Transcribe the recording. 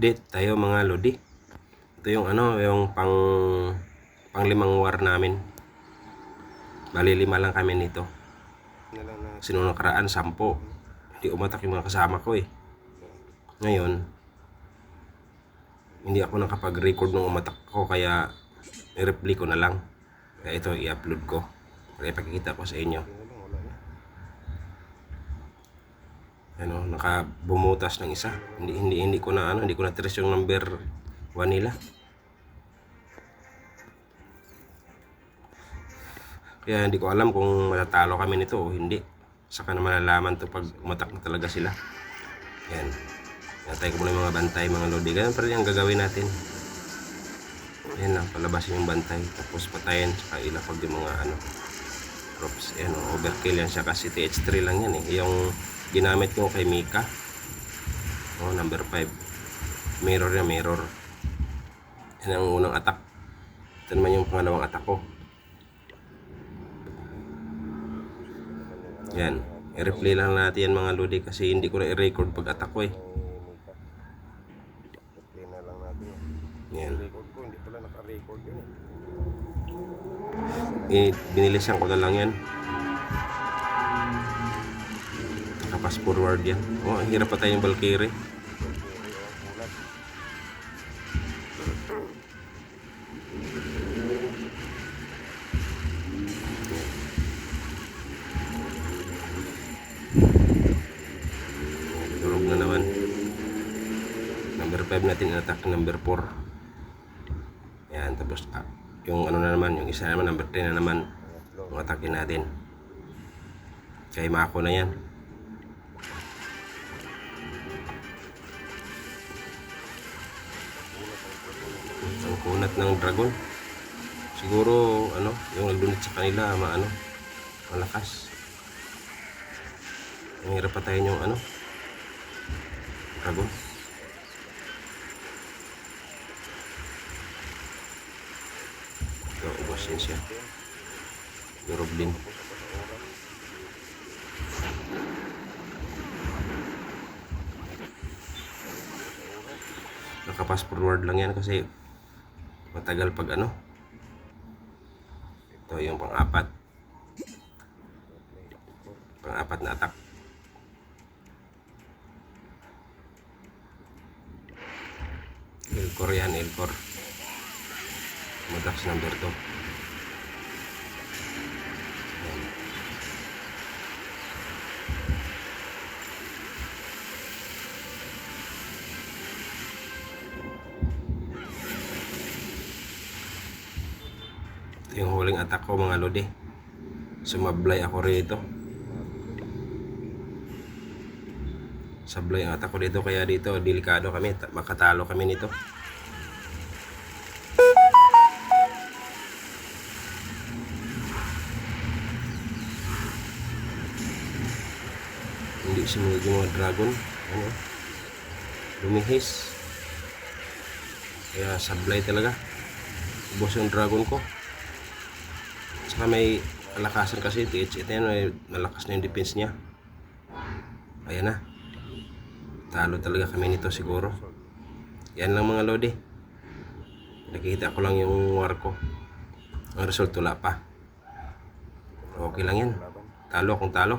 update tayo mga lodi. Ito yung ano, yung pang panglimang war namin. Bali lima lang kami nito. Sinunong karaan, sampo. Hindi umatak yung mga kasama ko eh. Ngayon, hindi ako nakapag-record nung umatak ko kaya i-replay ko na lang. Kaya ito i-upload ko. Para ipakikita ko sa inyo. Ano, nakabumutas ng isa. Hindi hindi hindi ko na ano, hindi ko na trace yung number 1 nila. Kaya hindi ko alam kung matatalo kami nito o hindi. Saka na malalaman to pag umatak na talaga sila. Yan. Natay ko muna yung mga bantay, mga lodi. Ganun pa rin ang gagawin natin. Yan lang, palabasin yung bantay. Tapos patayin, saka ilapag yung mga ano, props. Yan, overkill yan siya kasi TH3 lang yan eh. Yung ginamit ko kay Mika. Oh, number 5. Mirror yan, mirror. Yan ang unang attack. Ito naman yung pangalawang attack ko. Yan. I-replay lang natin yan mga lodi kasi hindi ko na i-record pag attack ko eh. Na. Yan. Yun. Eh, eh. binilisan ko na lang yan. Nakapas forward yan. Oh, ang hirap pa tayong Valkyrie. Durog na naman. Number 5 natin in-attack number 4. Yan, tapos ah, yung ano na naman, yung isa naman, number 10 na naman. Yung atake natin. Kay Mako na yan. Ang kunat ng dragon. Siguro, ano, yung nagdunit sa kanila, maano, malakas. Ang hirap patayin yung ano, dragon. Ito, ubos yun siya. Durog din. Nakapass forward lang yan kasi matagal pag ano. Ito yung pang-apat. Pang-apat na attack. Elcor yan, Elcor. Madax number 2. Ito yung huling attack ko mga lodi. Sumablay ako rito. Sablay ang attack ko dito kaya dito delikado kami. Ta- Makatalo kami nito. Hindi sumunod yung mga dragon. Ano? Lumihis. Kaya sablay talaga. Ubos yung dragon ko. Saka may kalakasan kasi TH. Ito yan, may malakas na yung defense niya. Ayan na. Talo talaga kami nito siguro. Yan lang mga lodi. Nakita ko lang yung war ko. Ang result wala pa. Okay lang yan. Talo kung talo.